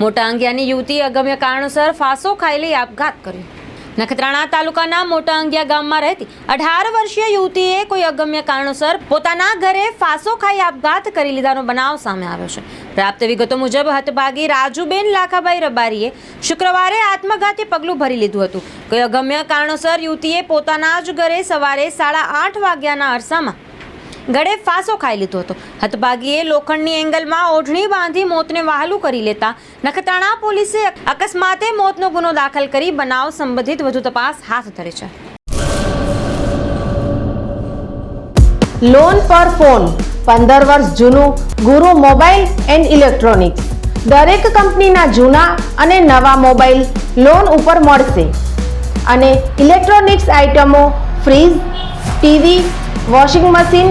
મોટા અંગિયાની યુવતી અગમ્ય કારણોસર ફાંસો ખાઈ આપઘાત કર્યો. નખત્રાણા તાલુકાના મોટા અંગિયા ગામમાં રહેતી અઢાર વર્ષીય યુવતીએ કોઈ અગમ્ય કારણોસર પોતાના ઘરે ફાંસો ખાઈ આપઘાત કરી લીધાનો બનાવ સામે આવ્યો છે. પ્રાપ્ત વિગતો મુજબ હતભાગી રાજુબેન લાખાભાઈ રબારીએ શુક્રવારે આત્મઘાતી પગલું ભરી લીધું હતું. કોઈ અગમ્ય કારણોસર યુવતીએ પોતાના જ ઘરે સવારે સાડા આઠ વાગ્યાના અરસામાં ગળે ફાંસો ખાઈ લીધો હતો. હતભાગીએ લોખંડની એંગલમાં ઓઢણી બાંધી મોતને વહાલું કરી લેતા નખત્રાણા પોલીસે અકસ્માતે મોતનો ગુનો દાખલ કરી બનાવ સંબંધિત વધુ તપાસ હાથ ધરી છે. લોન પર ફોન પંદર વર્ષ જૂનું ગુરુ મોબાઈલ એન્ડ ઇલેક્ટ્રોનિક્સ. દરેક કંપનીના જૂના અને નવા મોબાઈલ લોન ઉપર મળશે. અને ઇલેક્ટ્રોનિક્સ આઇટમો fridge, TV, washing machine